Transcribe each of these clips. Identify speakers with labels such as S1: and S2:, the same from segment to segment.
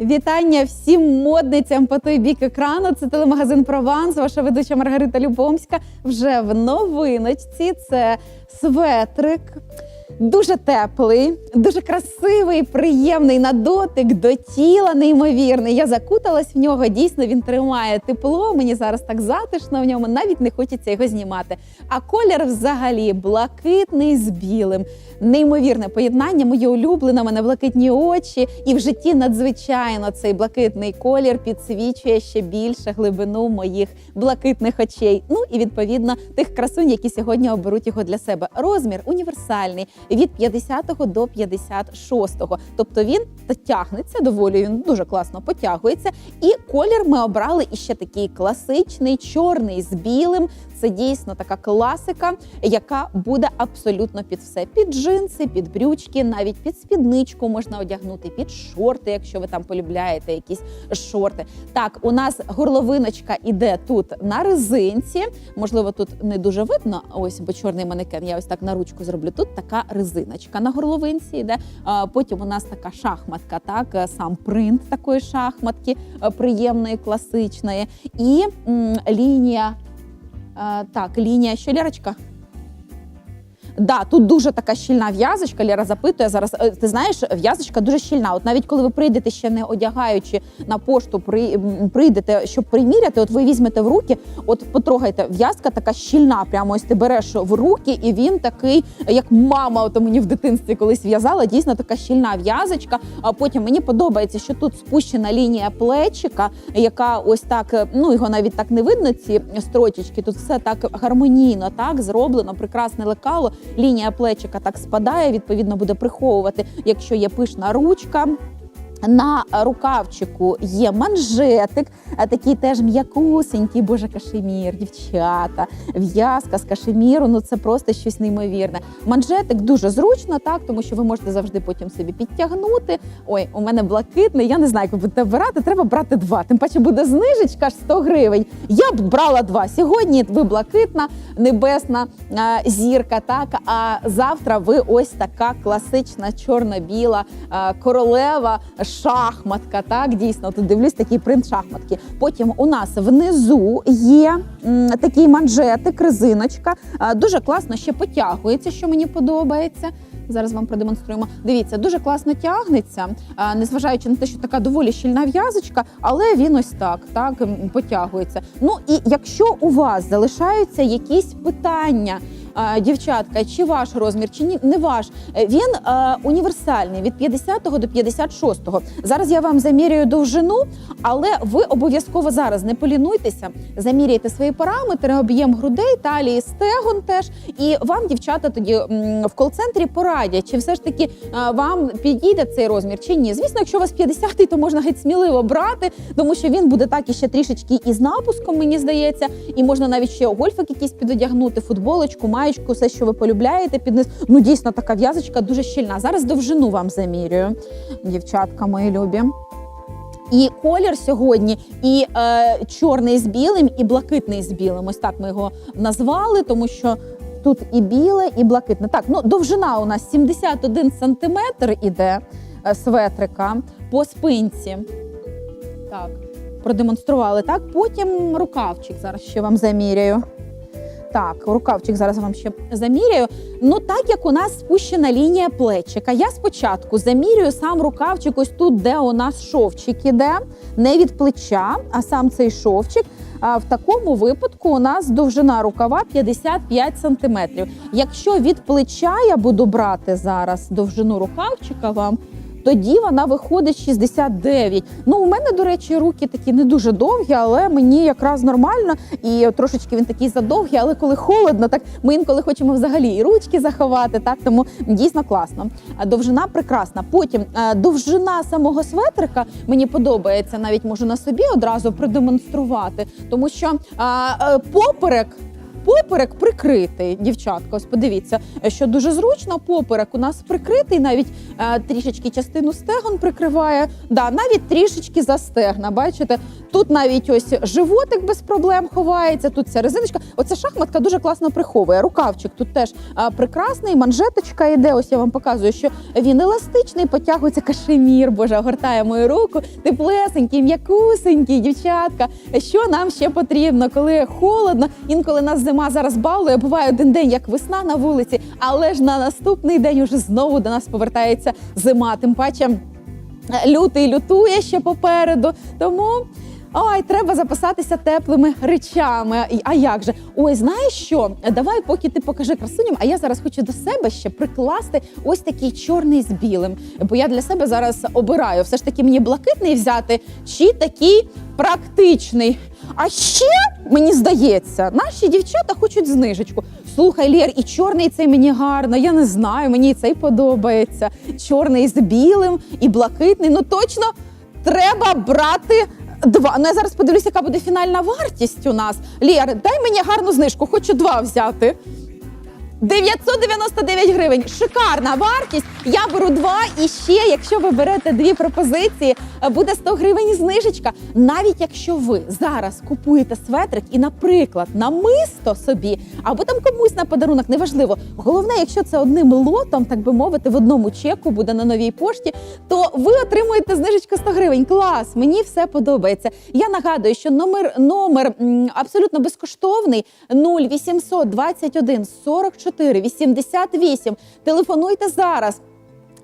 S1: Вітання всім модницям по той бік екрану. Це телемагазин Прованс. Ваша ведуча Маргарита Любомська. Вже в новиночці. Це светрик. Дуже теплий, дуже красивий, приємний на дотик до тіла, неймовірний. Я закуталась в нього. Дійсно, він тримає тепло. Мені зараз так затишно в ньому, навіть не хочеться його знімати. А колір взагалі блакитний з білим. Неймовірне поєднання, моє улюблене, мене блакитні очі, і в житті надзвичайно цей блакитний колір підсвічує ще більше глибину моїх блакитних очей. Ну і відповідно тих красунь, які сьогодні оберуть його для себе. Розмір універсальний від 50 до 56. Тобто він тягнеться доволі. Він дуже класно потягується. І колір ми обрали іще такий класичний, чорний з білим. Це дійсно така класика, яка буде абсолютно під все: під джинси, під брючки, навіть під спідничку можна одягнути, під шорти, якщо ви там полюбляєте якісь шорти. Так, у нас горловиночка іде тут на резинці. Можливо, тут не дуже видно. Ось бо чорний манекен. Я ось так на ручку зроблю. Тут така резиночка на горловинці йде. Потім у нас така шахматка, так е, сам принт такої шахматки е, приємної, класичної, і м, лінія. Е, Так, лінія що Лірочка? Да, тут дуже така щільна в'язочка. Ліра запитує зараз. е, Ти знаєш, в'язочка дуже щільна. От навіть коли ви прийдете ще не одягаючи на пошту, при, прийдете, щоб приміряти, от ви візьмете в руки, от потрогайте, в'язка така щільна. Прямо ось ти береш в руки, і він такий, як мама, от мені в дитинстві колись в'язала. Дійсно така щільна в'язочка. А потім мені подобається, що тут спущена лінія плечика, яка ось так, е, ну його навіть так не видно. Ці строчечки. Тут все так гармонійно, так зроблено, прекрасне лекало. Лінія плечика так спадає, відповідно буде приховувати, якщо є пишна ручка. На рукавчику є манжетик, такий теж м'якусенький, боже, кашемір, дівчата, в'язка з кашеміру. Ну це просто щось неймовірне. Манжетик дуже зручно, так тому що ви можете завжди потім собі підтягнути. Ой, у мене блакитний. Я не знаю, як будете брати. Треба брати два. Тим паче буде знижечка аж 100 гривень. Я б брала два. Сьогодні ви блакитна, небесна е, зірка. Так а завтра ви ось така класична чорно-біла е, королева шахматка. Так, дійсно, тут дивлюсь такий принт шахматки. Потім у нас внизу є м, такий манжетик, резиночка. Дуже класно ще потягується, що мені подобається. Зараз вам продемонструємо. Дивіться, дуже класно тягнеться, незважаючи на те, що така доволі щільна в'язочка, але він ось так, так потягується. Ну і якщо у вас залишаються якісь питання. Дівчатка, чи ваш розмір, чи ні, не ваш. Е, Він е, універсальний від 50 до 56. Зараз я вам заміряю довжину, але ви обов'язково зараз не полінуйтеся, заміряйте свої параметри, об'єм грудей, талії, стегон теж. І вам, дівчата, тоді в кол-центрі порадять, чи все ж таки е, вам підійде цей розмір, чи ні. Звісно, якщо у вас 50 то можна геть сміливо брати, тому що він буде так іще трішечки із напуском, мені здається, і можна навіть ще гольфик якийсь підодягнути, футболочку, маєчку, все, що ви полюбляєте під низ. Ну дійсно така в'язочка дуже щільна. Зараз довжину вам замірюю, дівчатка мої любі. І колір сьогодні, і е, чорний з білим, і блакитний з білим. Ось так ми його назвали, тому що тут і біле, і блакитне. Так, ну довжина у нас 71 сантиметр іде е, светрика по спинці. Так, продемонстрували. Так, потім рукавчик зараз ще вам заміряю. Так, рукавчик зараз вам ще заміряю. Ну, так як у нас спущена лінія плечика, я спочатку замірюю сам рукавчик, ось тут, де у нас шовчик іде, не від плеча, а сам цей шовчик. А в такому випадку у нас довжина рукава 55 сантиметрів. Якщо від плеча я буду брати зараз довжину рукавчика вам. Тоді вона виходить 69. Ну, у мене, до речі, руки такі не дуже довгі, але мені якраз нормально. І трошечки він такий задовгий, але коли холодно, так ми інколи хочемо взагалі і ручки заховати. Так тому дійсно класно. Довжина прекрасна. Потім довжина самого светрика мені подобається, навіть можу на собі одразу продемонструвати, тому що е, поперек. Поперек прикритий, дівчатка. Ось подивіться, що дуже зручно. Поперек у нас прикритий, навіть е, трішечки частину стегон прикриває. Да, навіть трішечки за стегна. Бачите, Тут навіть ось животик без проблем ховається. Тут ця резиночка. Оця шахматка дуже класно приховує. Рукавчик тут теж а, прекрасний. Манжеточка йде. Ось я вам показую, що він еластичний, потягується кашемір. Боже, огортає мою руку. Теплесенький, м'якусенький, дівчатка. Що нам ще потрібно, коли холодно? Інколи нас зима зараз балує. Буває один день, як весна на вулиці, але ж на наступний день уже знову до нас повертається зима. Тим паче лютий лютує ще попереду. Тому. Ой, треба запасатися теплими речами. А як же? Ой, знаєш що? Давай, поки ти покажи красуням, а я зараз хочу до себе ще прикласти ось такий чорний з білим. Бо я для себе зараз обираю все ж таки мені блакитний взяти чи такий практичний. А ще мені здається, наші дівчата хочуть знижечку. Слухай, Лєр, і чорний цей мені гарно. Я не знаю, мені і цей подобається. Чорний з білим і блакитний. Ну точно треба брати. Два. Ну я зараз подивлюся, яка буде фінальна вартість у нас. Ліар, дай мені гарну знижку, хочу два взяти. 999 гривень. Шикарна вартість. Я беру два і ще, якщо ви берете дві пропозиції, е, буде 100 гривень знижечка. Навіть якщо ви зараз купуєте светрик і, наприклад, намисто собі або там комусь на подарунок, неважливо. Головне, якщо це одним лотом, так би мовити, в одному чеку буде на новій пошті, то ви отримуєте знижечку 100 гривень. Клас, мені все подобається. Я нагадую, що номер номер абсолютно безкоштовний 0800 21 44 88. Телефонуйте зараз.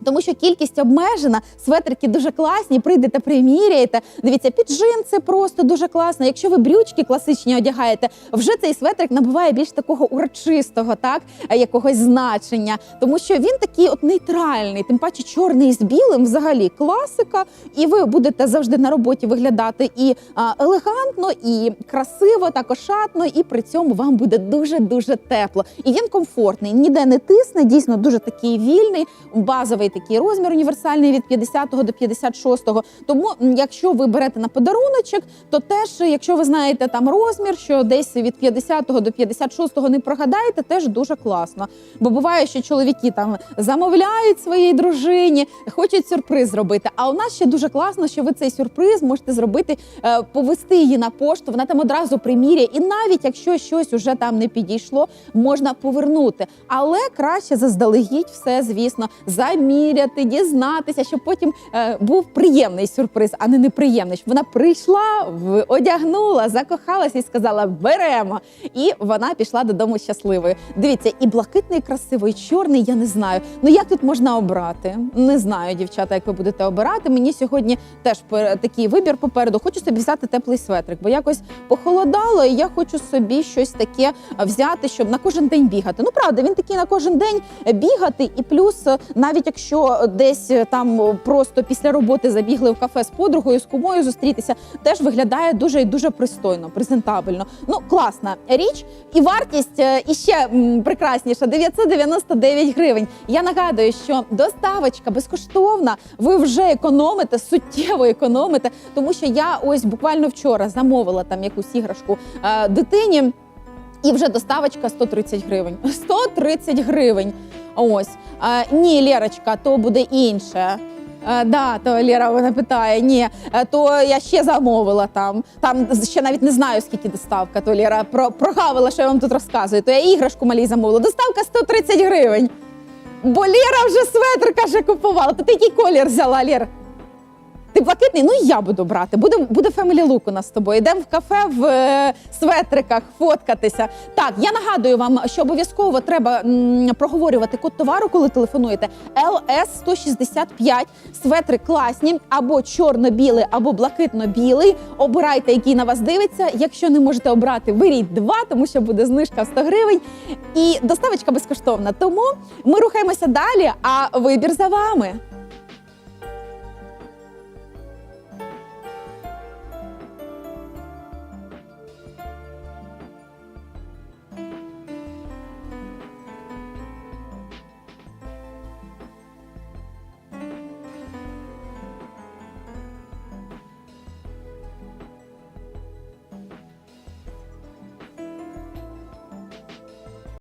S1: Тому що кількість обмежена, светрики дуже класні, прийдете, приміряєте. Дивіться, під джинси просто дуже класно. Якщо ви брючки класичні одягаєте, вже цей светрик набуває більш такого урочистого, так е, якогось значення, тому що він такий от нейтральний, тим паче чорний з білим, взагалі класика. І ви будете завжди на роботі виглядати і елегантно, і красиво, так ошатно, і при цьому вам буде дуже дуже тепло. І він комфортний, ніде не тисне, дійсно дуже такий вільний, базовий такий розмір універсальний від 50 до 56. Тому, якщо ви берете на подаруночок, то теж, якщо ви знаєте там розмір, що десь від 50 до 56 не прогадаєте, теж дуже класно. Бо буває, що чоловіки там замовляють своїй дружині, хочуть сюрприз зробити. А у нас ще дуже класно, що ви цей сюрприз можете зробити, е, повести її на пошту. Вона там одразу приміряє, і навіть якщо щось уже там не підійшло, можна повернути. Але краще заздалегідь все, звісно, заміряти, дізнатися, щоб потім е, був приємний сюрприз, а не неприємний. Щоб вона прийшла, одягнула, закохалася і сказала: беремо. І вона пішла додому щасливою. Дивіться, і блакитний, красивий, чорний. Я не знаю. Ну як тут можна обрати? Не знаю, дівчата, як ви будете обирати. Мені сьогодні теж такий вибір попереду. Хочу собі взяти теплий светрик, бо якось похолодало, і я хочу собі щось таке взяти, щоб на кожен день бігати. Ну правда, він такий на кожен день бігати, і плюс, е, навіть якщо десь е, там е, просто після роботи забігли в кафе з подругою, з кумою зустрітися, теж виглядає дуже і дуже пристойно, презентабельно. Ну класна річ, і вартість е, іще прекрасніша 999 гривень. Я нагадую, що доставочка безкоштовна. Ви вже економите, суттєво економите, тому що я ось буквально вчора замовила там якусь іграшку дитині. І вже доставочка 130 гривень. 130 гривень. Ось. А, ні, Лєрочка, то буде інше. А, да, то Лєра мене питає. Ні, то я ще замовила там. Там ще навіть не знаю, скільки доставка. То Лєра про, прогавила, що я вам тут розказую. То я іграшку малій замовила. Доставка 130 гривень. Бо Лєра вже светр каже, купувала. То ти який колір взяла, Лєр? Ти блакитний? Ну і я буду брати. Буде, буде фемілі лук у нас з тобою. Йдемо в кафе в е, светриках, фоткатися. Так, я нагадую вам, що обов'язково треба м, проговорювати код товару, коли телефонуєте. LS 165 светри класні, або чорно-білий, або блакитно-білий. Обирайте, який на вас дивиться. Якщо не можете обрати, беріть два, тому що буде знижка в 100 гривень. І доставочка безкоштовна. Тому ми рухаємося далі, а вибір за вами.